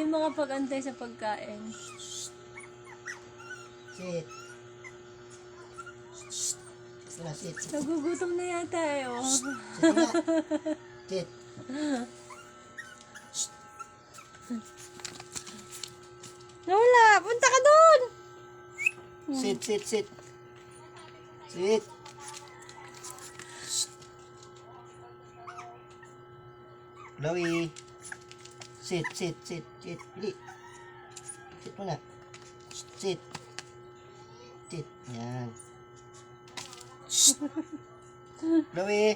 Hindi makapag-antay sa pagkain. Sit. Sit na, sit. Nagugutom na yata eh, oh. na. Sit. Lola, punta ka doon! Sit, sit, sit. Sit. Chloe. Sit, sit, sit, sit. Bili. Sit muna. Sit. Sit. Yan. Chloe.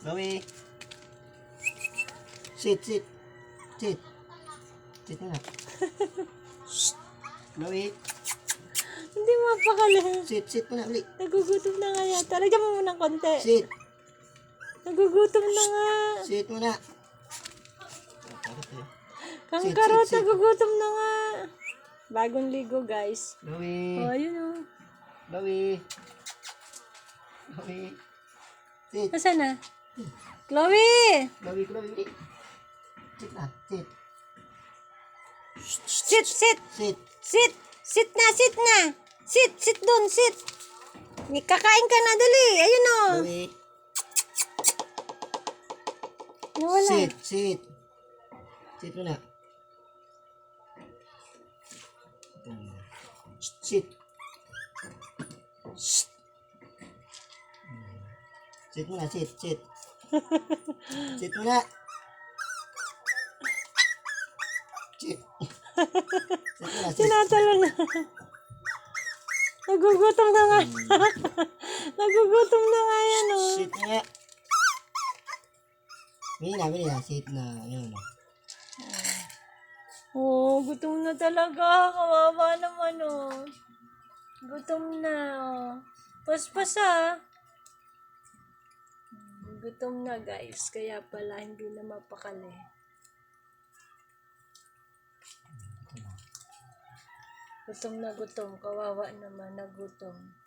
Chloe. Sit, sit. Sit. Sit muna. Chloe. Hindi mapakali. Sit, sit muna. Bili. Nagugutom na nga yata. Lagyan mo muna konti. Sit. Nagugutom na nga. Sit muna. Kang Sit, karot, sit, sit. nagugutom na nga. Bagong ligo, guys. Chloe. Oh, ayun oh. Chloe. Chloe. Sit. Nasaan na? Chloe! Chloe, Chloe. Sit. Na. Sit. Sit, sit! Sit. Sit! Sit na, sit na! Sit, sit doon, sit! Ni Kakain ka na, dali! Ayun oh! Chloe. Nawala. Sit. Sit. Sit muna. Sit. Sit. Sit muna. Sit. Sit. Sit. Sit. Sit muna. Sit. Tinatalo na. Nagugutom na nga. Nagugutom na nga yan oh. Sit muna. Bili na, bili na. Sit na. Ayun na. Gutom na talaga. Kawawa naman oh. Gutom na oh. Paspas ah. Gutom na guys. Kaya pala hindi na mapakali. Gutom na gutom. Kawawa naman na gutom.